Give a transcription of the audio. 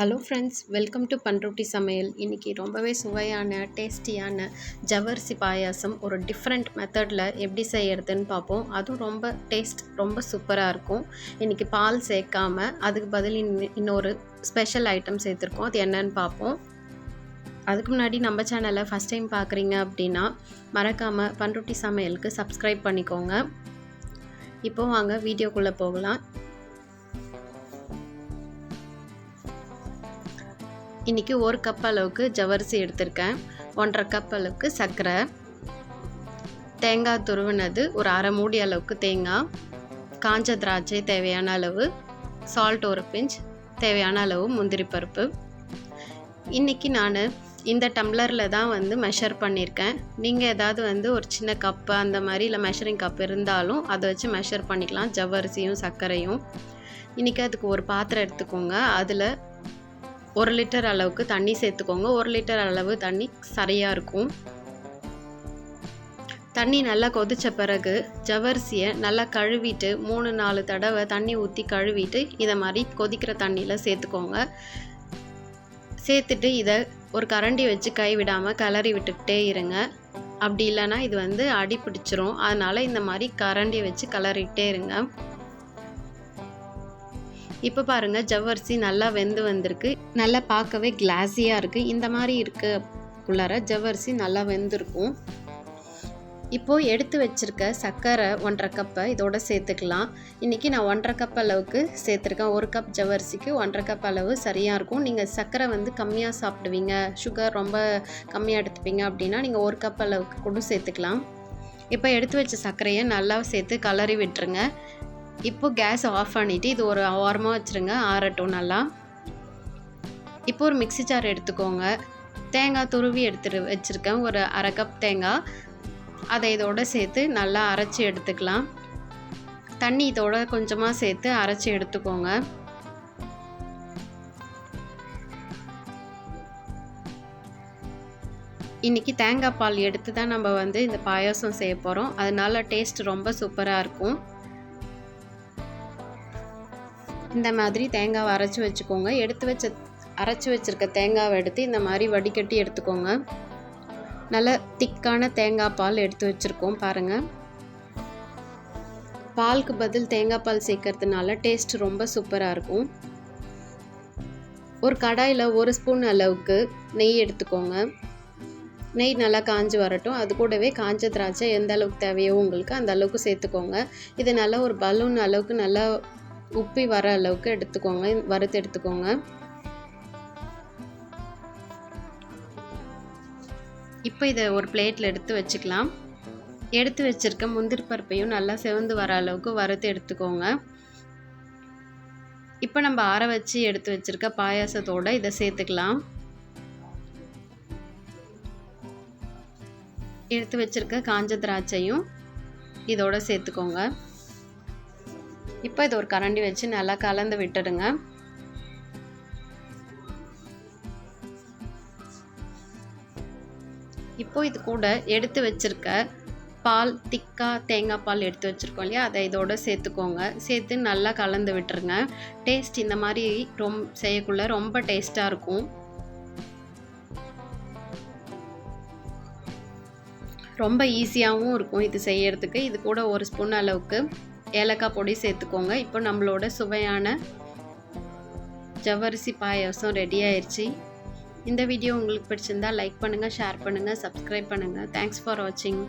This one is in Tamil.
Hello friends welcome to Panruti Samayal இன்றைக்கி ரொம்பவே சுவையான டேஸ்டியான ஜவரிசி பாயாசம் ஒரு டிஃப்ரெண்ட் மெத்தடில் எப்படி செய்யறதுன்னு பார்ப்போம். அதுவும் ரொம்ப டேஸ்ட் ரொம்ப சூப்பராக இருக்கும். இன்றைக்கி பால் சேர்க்காமல் அதுக்கு பதில் இன்னொரு ஸ்பெஷல் ஐட்டம் சேர்த்துருக்கோம். அது என்னன்னு பார்ப்போம். அதுக்கு முன்னாடி நம்ம சேனலை ஃபஸ்ட் டைம் பார்க்குறீங்க அப்படின்னா மறக்காமல் பண்ருட்டி சமையலுக்கு சப்ஸ்கிரைப் பண்ணிக்கோங்க. இப்போ வாங்க வீடியோக்குள்ளே போகலாம். இன்றைக்கி ஒரு கப் அளவுக்கு ஜவரிசி எடுத்திருக்கேன். ஒன்றரை கப் அளவுக்கு சர்க்கரை. தேங்காய் துருவினது ஒரு அரை மூடி அளவுக்கு தேங்காய். காஞ்ச திராட்சை தேவையான அளவு. சால்ட் ஒரு பிஞ்ச். தேவையான அளவு முந்திரி பருப்பு. இன்றைக்கி நான் இந்த டம்ளரில் தான் வந்து மெஷர் பண்ணியிருக்கேன். நீங்கள் ஏதாவது வந்து ஒரு சின்ன கப்பு அந்த மாதிரி இல்லை மெஷரிங் கப் இருந்தாலும் அதை வச்சு மெஷர் பண்ணிக்கலாம். ஜவ்வரிசியும் சர்க்கரையும். இன்றைக்கி அதுக்கு ஒரு பாத்திரம் எடுத்துக்கோங்க. அதில் ஒரு லிட்டர் அளவுக்கு தண்ணி சேர்த்துக்கோங்க. ஒரு லிட்டர் அளவு தண்ணி சரியாக இருக்கும். தண்ணி நல்லா கொதித்த பிறகு ஜவரிசியை நல்லா கழுவிட்டு மூணு நாலு தடவை தண்ணி ஊற்றி கழுவிட்டு இதை மாதிரி கொதிக்கிற தண்ணியில் சேர்த்துக்கோங்க. சேர்த்துட்டு இதை ஒரு கரண்டி வச்சு கை விடாமல் கிளறி விட்டுக்கிட்டே இருங்க. அப்படி இல்லைன்னா இது வந்து அடி பிடிச்சிரும் அதனால் இந்த மாதிரி கரண்டி வச்சு கிளறிட்டே இருங்க. இப்போ பாருங்கள் ஜவ்வரிசி நல்லா வெந்து வந்திருக்கு. நல்லா பார்க்கவே கிளாஸியாக இருக்குது இந்த மாதிரி இருக்கக்குள்ளார ஜவ்வரிசி நல்லா வெந்திருக்கும். இப்போது எடுத்து வச்சிருக்க சர்க்கரை ஒன்றரை கப்பை இதோட சேர்த்துக்கலாம். இன்றைக்கி நான் ஒன்றரை கப் அளவுக்கு சேர்த்துருக்கேன். ஒரு கப் ஜவ்வரிசிக்கு ஒன்றரை கப் அளவு சரியாக இருக்கும். நீங்கள் சர்க்கரை வந்து கம்மியாக சாப்பிடுவீங்க சுகர் ரொம்ப கம்மியாக எடுத்துப்பீங்க அப்படின்னா நீங்கள் ஒரு கப் அளவுக்கு கூட சேர்த்துக்கலாம். இப்போ எடுத்து வச்ச சர்க்கரையை நல்லா சேர்த்து கலரி விட்டுருங்க. இப்போ கேஸ் ஆஃப் பண்ணிவிட்டு இது ஒரு ஓரமாக வச்சுருங்க ஆறட்டும் நல்லா. இப்போ ஒரு மிக்ஸி ஜார் எடுத்துக்கோங்க. தேங்காய் துருவி எடுத்துட்டு வச்சுருக்கேன். ஒரு அரை கப் தேங்காய். அதை இதோட சேர்த்து நல்லா அரைச்சி எடுத்துக்கலாம். தண்ணி இதோட கொஞ்சமாக சேர்த்து அரைச்சி எடுத்துக்கோங்க. இன்றைக்கி தேங்காய் பால் எடுத்து தான் நம்ம வந்து இந்த பாயாசம் செய்ய போகிறோம் அதனால டேஸ்ட் ரொம்ப சூப்பராக இருக்கும். இந்த மாதிரி தேங்காவை அரைச்சி வச்சுக்கோங்க. எடுத்து வச்ச அரைச்சி வச்சுருக்க தேங்காவை எடுத்து இந்த மாதிரி வடிகட்டி எடுத்துக்கோங்க. நல்ல திக்கான தேங்காய் பால் எடுத்து வச்சுருக்கோம் பாருங்கள் பாலுக்கு பதில் தேங்காய் பால் சேர்க்கறதுனால டேஸ்ட் ரொம்ப சூப்பராக இருக்கும். ஒரு கடாயில் ஒரு ஸ்பூன் அளவுக்கு நெய் எடுத்துக்கோங்க. நெய் நல்லா காஞ்சி வரட்டும். அது கூடவே காஞ்ச திராட்சை எந்த அளவுக்கு தேவையோ உங்களுக்கு அந்த அளவுக்கு சேர்த்துக்கோங்க. இது நல்லா ஒரு பலூன் அளவுக்கு நல்லா உப்பி வர அளவுக்கு எடுத்துக்கோங்க. வறுத்து எடுத்துக்கோங்க. இப்போ இதை ஒரு பிளேட்டில் எடுத்து வச்சுக்கலாம். எடுத்து வச்சிருக்க முந்திரி பருப்பையும் நல்லா செவந்து வர அளவுக்கு வறுத்து எடுத்துக்கோங்க. இப்போ நம்ம ஆற வச்சு எடுத்து வச்சிருக்க பாயாசத்தோடு இதை சேர்த்துக்கலாம். எடுத்து வச்சிருக்க காஞ்ச திராட்சையும் இதோடு சேர்த்துக்கோங்க. இப்போ இது ஒரு கரண்டி வச்சு நல்லா கலந்து விட்டுடுங்க. இப்போ இது கூட எடுத்து வச்சிருக்க பால் திக்கா தேங்காய் பால் எடுத்து வச்சுருக்கோம் இல்லையா? அதை இதோட சேர்த்துக்கோங்க. சேர்த்து நல்லா கலந்து விட்டுருங்க. டேஸ்ட் இந்த மாதிரி ரொம் செய்யக்குள்ள ரொம்ப டேஸ்ட்டாக இருக்கும். ரொம்ப ஈஸியாகவும் இருக்கும் இது செய்யறதுக்கு. இது கூட ஒரு ஸ்பூன் அளவுக்கு ஏலக்காய் பொடி சேர்த்துக்கோங்க. இப்போ நம்மளோட சுவையான ஜவ்வரிசி பாயாசம் ரெடி ஆயிடுச்சு இந்த வீடியோ உங்களுக்கு பிடிச்சிருந்தா லைக் பண்ணுங்கள் ஷேர் பண்ணுங்கள் சப்ஸ்கிரைப் பண்ணுங்கள் தேங்க்ஸ் ஃபார் வாட்சிங்